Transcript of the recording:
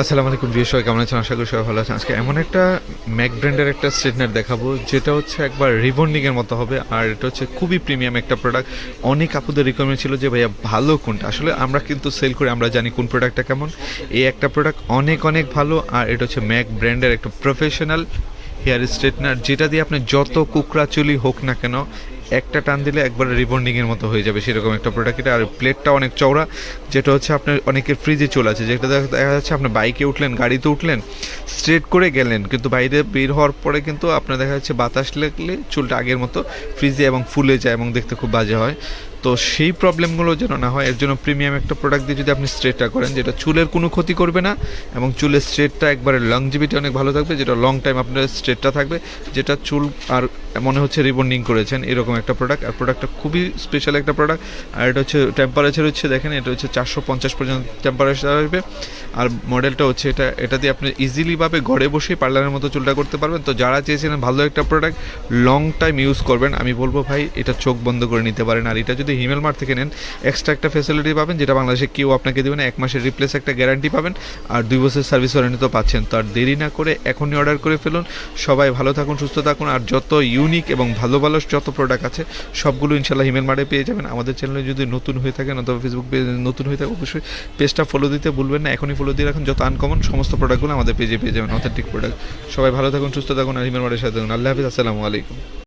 আসসালামু আলাইকুম বিয়ে সবাই, কেমন আছেন? আশা করি সবাই ভালো আছেন। আজকে এমন একটা ম্যাক ব্র্যান্ডের একটা স্ট্রেটনার দেখাবো, যেটা হচ্ছে একবার রিবন্ডিংয়ের মতো হবে, আর এটা হচ্ছে খুবই প্রিমিয়াম একটা প্রোডাক্ট অনেক আপুদের রিকোয়ারমেন্ট ছিল যে, ভাইয়া, ভালো কোনটা? আসলে আমরা কিন্তু সেল করে, আমরা জানি কোন প্রোডাক্টটা কেমন। এই একটা প্রোডাক্ট অনেক অনেক ভালো, আর এটা হচ্ছে ম্যাক ব্র্যান্ডের একটা প্রফেশনাল হেয়ার স্ট্রেটনার যেটা দিয়ে আপনি যত কুকরা চুলি হোক না কেন একটা টান দিলে একবার রিবন্ডিংয়ের মতো হয়ে যাবে সেরকম একটা প্রোডাক্ট এটা আর প্লেটটা অনেক চওড়া, যেটা হচ্ছে আপনার অনেকের ফ্রিজে চলে আছে যেটা দেখা যাচ্ছে আপনি বাইকে উঠলেন, গাড়িতে উঠলেন স্ট্রেট করে গেলেন, কিন্তু বাইরে বের হওয়ার পরে কিন্তু আপনার দেখা যাচ্ছে বাতাস লাগলে চুলটা আগের মতো ফ্রিজে এবং ফুলে যায় এবং দেখতে খুব বাজে হয়। তো সেই প্রবলেমগুলো যেন না হয়, এর জন্য প্রিমিয়াম একটা প্রোডাক্ট দিয়ে যদি আপনি স্ট্রেটটা করেন, যেটা চুলের কোনো ক্ষতি করবে না, এবং চুলের স্ট্রেটটা একবারে লংজিভিটি অনেক ভালো থাকবে, যেটা লং টাইম আপনার স্ট্রেটটা থাকবে, যেটা চুল আর মনে হচ্ছে রিবন্ডিং করেছেন, এরকম একটা প্রোডাক্ট আর প্রোডাক্টটা খুবই স্পেশাল একটা প্রোডাক্ট আর এটা হচ্ছে টেম্পারেচার হচ্ছে, দেখেন এটা হচ্ছে চারশো পঞ্চাশ পর্যন্ত টেম্পারেচার আসবে, আর মডেলটা হচ্ছে এটা এটা দিয়ে আপনি ইজিলিভাবে ঘরে বসেই পার্লারের মতো চুলটা করতে পারবেন, তো যারা চেয়েছিলেন ভালো একটা প্রোডাক্ট লং টাইম ইউজ করবেন, আমি বলব ভাই, এটা চোখ বন্ধ করে নিতে পারেন, আর এটা যদি হিমেল মার্ট থেকে নেন। এক্সট্রা একটা ফেসিলিটি পাবেন, যেটা বাংলাদেশে কেউ আপনাকে দেবে না। এক মাসের রিপ্লেস একটা গ্যারান্টি পাবেন, আর দুই বছর সার্ভিস ওয়ারেন্টি তো পাচ্ছেন। তো আর দেরি না করে এখনই অর্ডার করে ফেলুন। সবাই ভালো থাকুন, সুস্থ থাকুন, আর যত ইউনিক এবং ভালো ভালো যত প্রোডাক্ট আছে, সবগুলো ইনশাল্লাহ হিমেল মার্টে পেয়ে যাবেন। আমাদের চ্যানেলে যদি নতুন হয়ে থাকেন অথবা ফেসবুক পেজ নতুন হয়ে থাকে, অবশ্যই পেজটা ফলো দিতে ভুলবেন না। এখনই ফলো দিয়ে রাখুন, যত আনকমন সমস্ত প্রোডাক্টগুলো আমাদের পেজে পেয়ে যাবেন। অথেন্টিক প্রোডাক্ট সবাই ভালো থাকুন, সুস্থ থাকুন, আর হিমেল মার্টের সাথে থাকুন। আল্লাহ হাফিজ, আসসালামু আলাইকুম।